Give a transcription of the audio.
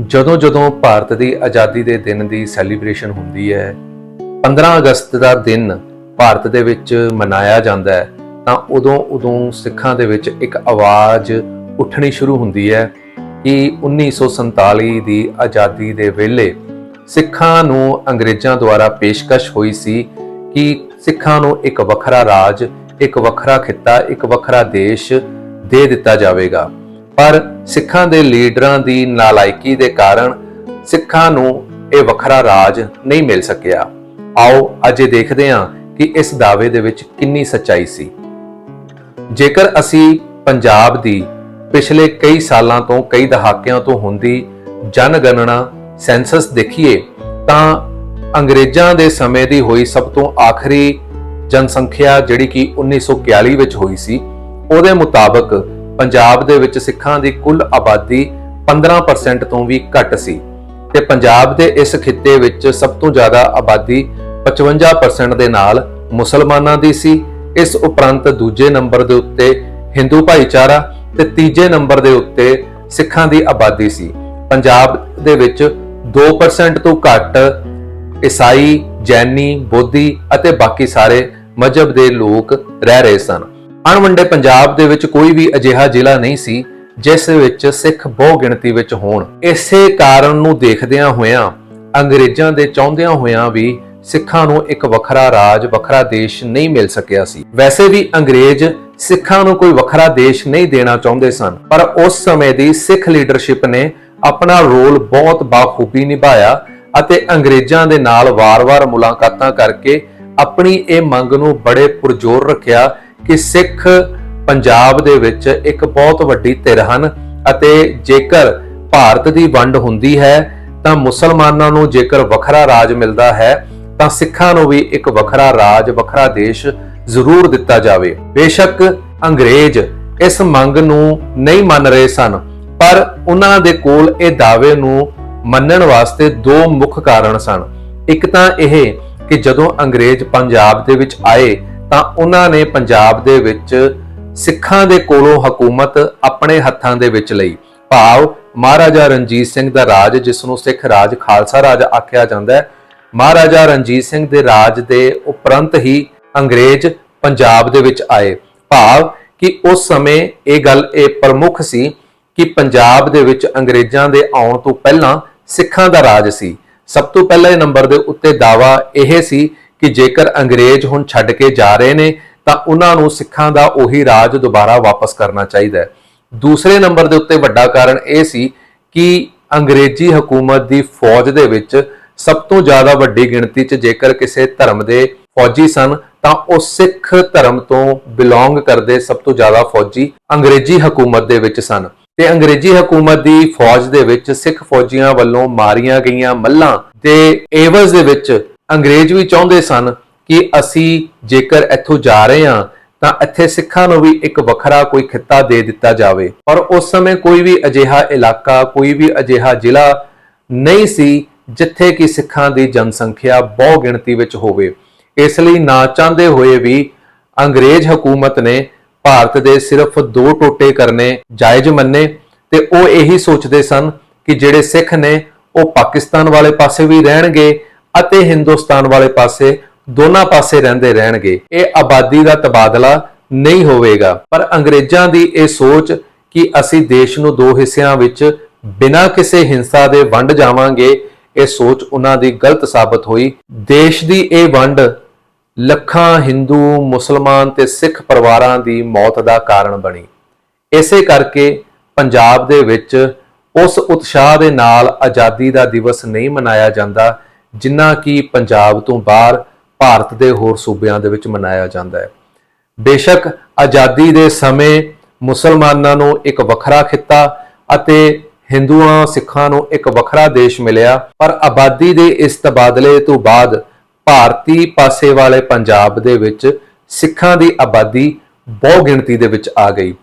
ਜਦੋਂ ਜਦੋਂ ਭਾਰਤ ਦੀ ਆਜ਼ਾਦੀ ਦੇ ਦਿਨ ਦੀ ਸੈਲੀਬ੍ਰੇਸ਼ਨ ਹੁੰਦੀ ਹੈ 15 ਅਗਸਤ ਦਾ ਦਿਨ ਭਾਰਤ ਦੇ ਵਿੱਚ ਮਨਾਇਆ ਜਾਂਦਾ ਹੈ, ਤਾਂ ਉਦੋਂ ਉਦੋਂ ਸਿੱਖਾਂ ਦੇ ਵਿੱਚ ਇੱਕ ਆਵਾਜ਼ ਉੱਠਣੀ ਸ਼ੁਰੂ ਹੁੰਦੀ ਹੈ ਕਿ 1947 ਦੀ ਆਜ਼ਾਦੀ ਦੇ ਵੇਲੇ ਸਿੱਖਾਂ ਨੂੰ ਅੰਗਰੇਜ਼ਾਂ ਦੁਆਰਾ ਪੇਸ਼ਕਸ਼ ਹੋਈ ਸੀ ਕਿ ਸਿੱਖਾਂ ਨੂੰ ਇੱਕ ਵੱਖਰਾ ਰਾਜ, ਇੱਕ ਵੱਖਰਾ ਖਿੱਤਾ, ਇੱਕ ਵੱਖਰਾ ਦੇਸ਼ ਦੇ ਦਿੱਤਾ ਜਾਵੇਗਾ। ਪਰ ਸਿੱਖਾਂ ਦੇ ਲੀਡਰਾਂ ਦੀ ਨਾਲਾਇਕੀ ਦੇ ਕਾਰਨ ਸਿੱਖਾਂ ਨੂੰ ਇਹ ਵੱਖਰਾ ਰਾਜ ਨਹੀਂ ਮਿਲ ਸਕਿਆ। ਆਓ ਅੱਜ ਦੇਖਦੇ ਹਾਂ ਕਿ ਇਸ ਦਾਅਵੇ ਦੇ ਵਿੱਚ ਕਿੰਨੀ ਸੱਚਾਈ ਸੀ। ਜੇਕਰ ਅਸੀਂ ਪੰਜਾਬ ਦੀ ਪਿਛਲੇ ਕਈ ਸਾਲਾਂ ਤੋਂ, ਕਈ ਦਹਾਕਿਆਂ ਤੋਂ ਹੁੰਦੀ ਜਨਗਣਨਾ ਸੈਂਸਸ ਦੇਖੀਏ, ਤਾਂ ਅੰਗਰੇਜ਼ਾਂ ਦੇ ਸਮੇਂ ਦੀ ਹੋਈ ਸਭ ਤੋਂ ਆਖਰੀ ਜਨਸੰਖਿਆ ਜਿਹੜੀ ਕਿ 1941 ਵਿੱਚ ਹੋਈ ਸੀ, ਉਹਦੇ ਮੁਤਾਬਕ ਪੰਜਾਬ ਦੇ ਵਿੱਚ ਸਿੱਖਾਂ ਦੀ ਕੁੱਲ ਆਬਾਦੀ 15% ਤੋਂ ਵੀ ਘੱਟ ਸੀ ਤੇ ਪੰਜਾਬ ਦੇ ਇਸ ਖਿੱਤੇ ਵਿੱਚ ਸਭ ਤੋਂ ਜ਼ਿਆਦਾ ਆਬਾਦੀ 55% ਦੇ ਨਾਲ ਮੁਸਲਮਾਨਾਂ ਦੀ ਸੀ। ਇਸ ਉਪਰੰਤ ਦੂਜੇ ਨੰਬਰ ਦੇ ਉੱਤੇ ਹਿੰਦੂ ਭਾਈਚਾਰਾ ਤੇ ਤੀਜੇ ਨੰਬਰ ਦੇ ਉੱਤੇ ਸਿੱਖਾਂ ਦੀ ਆਬਾਦੀ ਸੀ। ਪੰਜਾਬ ਦੇ ਵਿੱਚ 2% ਤੋਂ ਘੱਟ ਈਸਾਈ, ਜੈਨੀ, ਬੋਧੀ ਅਤੇ ਬਾਕੀ ਸਾਰੇ ਮਜਹਬ ਦੇ ਲੋਕ ਰਹਿ ਰਹੇ ਸਨ। ਅਣਵੰਡੇ ਪੰਜਾਬ ਦੇ ਵਿੱਚ ਕੋਈ ਵੀ ਅਜਿਹਾ ਜ਼ਿਲ੍ਹਾ ਨਹੀਂ ਸੀ, ਜਿਸ ਵਿੱਚ ਸਿੱਖ ਬਹੁ ਗਿਣਤੀ ਵਿੱਚ ਹੋਣ। ਇਸੇ ਕਾਰਨ ਨੂੰ ਦੇਖਦਿਆਂ ਹੋਇਆਂ, ਅੰਗਰੇਜ਼ਾਂ ਦੇ ਚਾਹੁੰਦਿਆਂ ਹੋਇਆਂ ਵੀ ਸਿੱਖਾਂ ਨੂੰ ਇੱਕ ਵੱਖਰਾ ਰਾਜ, ਵੱਖਰਾ ਦੇਸ਼ ਨਹੀਂ ਮਿਲ ਸਕਿਆ ਸੀ। ਵੈਸੇ ਵੀ ਅੰਗਰੇਜ਼ ਸਿੱਖਾਂ ਨੂੰ ਕੋਈ ਵੱਖਰਾ ਦੇਸ਼ ਨਹੀਂ ਦੇਣਾ ਚਾਹੁੰਦੇ ਸਨ, ਪਰ ਉਸ ਸਮੇਂ ਦੀ ਸਿੱਖ ਲੀਡਰਸ਼ਿਪ ਨੇ ਆਪਣਾ ਰੋਲ ਬਹੁਤ ਬਾਖੂਬੀ ਨਿਭਾਇਆ ਅਤੇ ਅੰਗਰੇਜ਼ਾਂ ਦੇ ਨਾਲ ਵਾਰ-ਵਾਰ ਮੁਲਾਕਾਤਾਂ ਕਰਕੇ ਆਪਣੀ ਇਹ ਮੰਗ ਨੂੰ ਬੜੇ ਪੁਰਜ਼ੋਰ ਰੱਖਿਆ ਕਿ ਸਿੱਖ ਪੰਜਾਬ ਦੇ ਵਿੱਚ ਇੱਕ ਬਹੁਤ ਵੱਡੀ ਧਿਰ ਹਨ ਅਤੇ ਜੇਕਰ ਭਾਰਤ ਦੀ ਵੰਡ ਹੁੰਦੀ ਹੈ, ਤਾਂ ਮੁਸਲਮਾਨਾਂ ਨੂੰ ਜੇਕਰ ਵੱਖਰਾ ਰਾਜ ਮਿਲਦਾ ਹੈ, ਤਾਂ ਸਿੱਖਾਂ ਨੂੰ ਵੀ ਇੱਕ ਵੱਖਰਾ ਰਾਜ, ਵੱਖਰਾ ਦੇਸ਼ ਜ਼ਰੂਰ ਦਿੱਤਾ ਜਾਵੇ। ਬੇਸ਼ੱਕ ਅੰਗਰੇਜ਼ ਇਸ ਮੰਗ ਨੂੰ ਨਹੀਂ ਮੰਨ ਰਹੇ ਸਨ, ਪਰ ਉਹਨਾਂ ਦੇ ਕੋਲ ਇਹ ਦਾਅਵੇ ਨੂੰ ਮੰਨਣ ਵਾਸਤੇ ਦੋ ਮੁੱਖ ਕਾਰਨ ਸਨ। ਇੱਕ ਤਾਂ ਇਹ ਕਿ ਜਦੋਂ ਅੰਗਰੇਜ਼ ਪੰਜਾਬ ਦੇ ਵਿੱਚ ਆਏ ਤਾਂ ਉਹਨਾਂ ਨੇ ਪੰਜਾਬ ਦੇ ਵਿੱਚ ਸਿੱਖਾਂ ਦੇ ਕੋਲੋਂ ਹਕੂਮਤ ਆਪਣੇ ਹੱਥਾਂ ਦੇ ਵਿੱਚ ਲਈ। ਭਾਵ ਮਹਾਰਾਜਾ ਰਣਜੀਤ ਸਿੰਘ ਦਾ ਰਾਜ ਜਿਸ ਨੂੰ ਸਿੱਖ ਰਾਜ, ਖਾਲਸਾ ਰਾਜ ਆਖਿਆ ਜਾਂਦਾ ਹੈ, ਮਹਾਰਾਜਾ ਰਣਜੀਤ ਸਿੰਘ ਦੇ ਰਾਜ ਦੇ ਉਪਰੰਤ ਹੀ ਅੰਗਰੇਜ਼ ਪੰਜਾਬ ਦੇ ਵਿੱਚ ਆਏ। ਭਾਵ ਕਿ ਉਸ ਸਮੇਂ ਇਹ ਗੱਲ ਇਹ ਪ੍ਰਮੁੱਖ ਸੀ ਕਿ ਪੰਜਾਬ ਦੇ ਵਿੱਚ ਅੰਗਰੇਜ਼ਾਂ ਦੇ ਆਉਣ ਤੋਂ ਪਹਿਲਾਂ ਸਿੱਖਾਂ ਦਾ ਰਾਜ ਸੀ। ਸਭ ਤੋਂ ਪਹਿਲੇ ਨੰਬਰ ਦੇ ਉੱਤੇ ਦਾਵਾ ਇਹ ਸੀ ਕਿ ਜੇਕਰ ਅੰਗਰੇਜ਼ ਹੁਣ ਛੱਡ ਕੇ ਜਾ ਰਹੇ ਨੇ, ਤਾਂ ਉਹਨਾਂ ਨੂੰ ਸਿੱਖਾਂ ਦਾ ਉਹੀ ਰਾਜ ਦੁਬਾਰਾ ਵਾਪਸ ਕਰਨਾ ਚਾਹੀਦਾ ਹੈ। ਦੂਸਰੇ ਨੰਬਰ ਦੇ ਉੱਤੇ ਵੱਡਾ ਕਾਰਨ ਇਹ ਸੀ ਕਿ ਅੰਗਰੇਜ਼ੀ ਹਕੂਮਤ ਦੀ ਫੌਜ ਦੇ ਵਿੱਚ ਸਭ ਤੋਂ ਜ਼ਿਆਦਾ ਵੱਡੀ ਗਿਣਤੀ 'ਚ ਜੇਕਰ ਕਿਸੇ ਧਰਮ ਦੇ ਫੌਜੀ ਸਨ, ਤਾਂ ਉਹ ਸਿੱਖ ਧਰਮ ਤੋਂ ਬਿਲੋਂਗ ਕਰਦੇ ਸਭ ਤੋਂ ਜ਼ਿਆਦਾ ਫੌਜੀ ਅੰਗਰੇਜ਼ੀ ਹਕੂਮਤ ਦੇ ਵਿੱਚ ਸਨ। ਤੇ ਅੰਗਰੇਜ਼ੀ ਹਕੂਮਤ ਦੀ ਫੌਜ ਦੇ ਵਿੱਚ ਸਿੱਖ ਫੌਜੀਆਂ ਵੱਲੋਂ ਮਾਰੀਆਂ ਗਈਆਂ ਮੱਲਾਂ ਤੇ ਏਵਜ਼ ਦੇ ਵਿੱਚ ਅੰਗਰੇਜ਼ ਵੀ ਚਾਹੁੰਦੇ ਸਨ ਕਿ ਅਸੀਂ ਜੇਕਰ ਇੱਥੋਂ ਜਾ ਰਹੇ ਹਾਂ, ਤਾਂ ਇੱਥੇ ਸਿੱਖਾਂ ਨੂੰ ਵੀ ਇੱਕ ਵੱਖਰਾ ਕੋਈ ਖਿੱਤਾ ਦੇ ਦਿੱਤਾ ਜਾਵੇ। ਪਰ ਉਸ ਸਮੇਂ ਕੋਈ ਵੀ ਅਜਿਹਾ ਇਲਾਕਾ, ਕੋਈ ਵੀ ਅਜਿਹਾ ਜ਼ਿਲ੍ਹਾ ਨਹੀਂ ਸੀ ਜਿੱਥੇ ਕਿ ਸਿੱਖਾਂ ਦੀ ਜਨਸੰਖਿਆ ਬਹੁ ਗਿਣਤੀ ਵਿੱਚ ਹੋਵੇ। ਇਸ ਲਈ ਨਾ ਚਾਹੁੰਦੇ ਹੋਏ ਵੀ ਅੰਗਰੇਜ਼ ਹਕੂਮਤ ਨੇ ਭਾਰਤ ਦੇ ਸਿਰਫ ਦੋ ਟੋਟੇ ਕਰਨੇ ਜਾਇਜ਼ ਮੰਨੇ ਤੇ ਉਹ ਇਹੀ ਸੋਚਦੇ ਸਨ ਕਿ ਜਿਹੜੇ ਸਿੱਖ ਨੇ, ਉਹ ਪਾਕਿਸਤਾਨ ਵਾਲੇ ਪਾਸੇ ਵੀ ਰਹਿਣਗੇ ਅਤੇ ਹਿੰਦੁਸਤਾਨ ਵਾਲੇ ਪਾਸੇ ਦੋਨਾਂ ਪਾਸੇ ਰਹਿੰਦੇ ਰਹਿਣਗੇ। ਇਹ ਆਬਾਦੀ ਦਾ ਤਬਾਦਲਾ ਨਹੀਂ ਹੋਵੇਗਾ। ਪਰ ਅੰਗਰੇਜ਼ਾਂ ਦੀ ਇਹ ਸੋਚ ਕਿ ਅਸੀਂ ਦੇਸ਼ ਨੂੰ ਦੋ ਹਿੱਸਿਆਂ ਵਿੱਚ ਬਿਨਾਂ ਕਿਸੇ ਹਿੰਸਾ ਦੇ ਵੰਡ ਜਾਵਾਂਗੇ, ਇਹ ਸੋਚ ਉਹਨਾਂ ਦੀ ਗਲਤ ਸਾਬਤ ਹੋਈ। ਦੇਸ਼ ਦੀ ਇਹ ਵੰਡ ਲੱਖਾਂ ਹਿੰਦੂ, ਮੁਸਲਮਾਨ ਤੇ ਸਿੱਖ ਪਰਿਵਾਰਾਂ ਦੀ ਮੌਤ ਦਾ ਕਾਰਨ ਬਣੀ। ਇਸੇ ਕਰਕੇ ਪੰਜਾਬ ਦੇ ਵਿੱਚ ਉਸ ਉਤਸ਼ਾਹ ਦੇ ਨਾਲ ਆਜ਼ਾਦੀ ਦਾ ਦਿਵਸ ਨਹੀਂ ਮਨਾਇਆ ਜਾਂਦਾ। ਜਿੰਨਾ ਕਿ ਪੰਜਾਬ ਤੋਂ ਬਾਹਰ ਭਾਰਤ ਦੇ ਹੋਰ ਸੂਬਿਆਂ ਦੇ ਵਿੱਚ ਮਨਾਇਆ ਜਾਂਦਾ ਹੈ। ਬੇਸ਼ੱਕ ਆਜ਼ਾਦੀ ਦੇ ਸਮੇਂ ਮੁਸਲਮਾਨਾਂ ਨੂੰ ਇੱਕ ਵੱਖਰਾ ਖਿੱਤਾ ਅਤੇ ਹਿੰਦੂਆਂ, ਸਿੱਖਾਂ ਨੂੰ ਇੱਕ ਵੱਖਰਾ ਦੇਸ਼ ਮਿਲਿਆ, ਪਰ ਆਬਾਦੀ ਦੇ ਇਸ ਤਬਾਦਲੇ ਤੋਂ ਬਾਅਦ ਭਾਰਤੀ ਪਾਸੇ ਵਾਲੇ ਪੰਜਾਬ ਦੇ ਵਿੱਚ ਸਿੱਖਾਂ ਦੀ ਆਬਾਦੀ ਬਹੁ ਗਿਣਤੀ ਦੇ ਵਿੱਚ ਆ ਗਈ।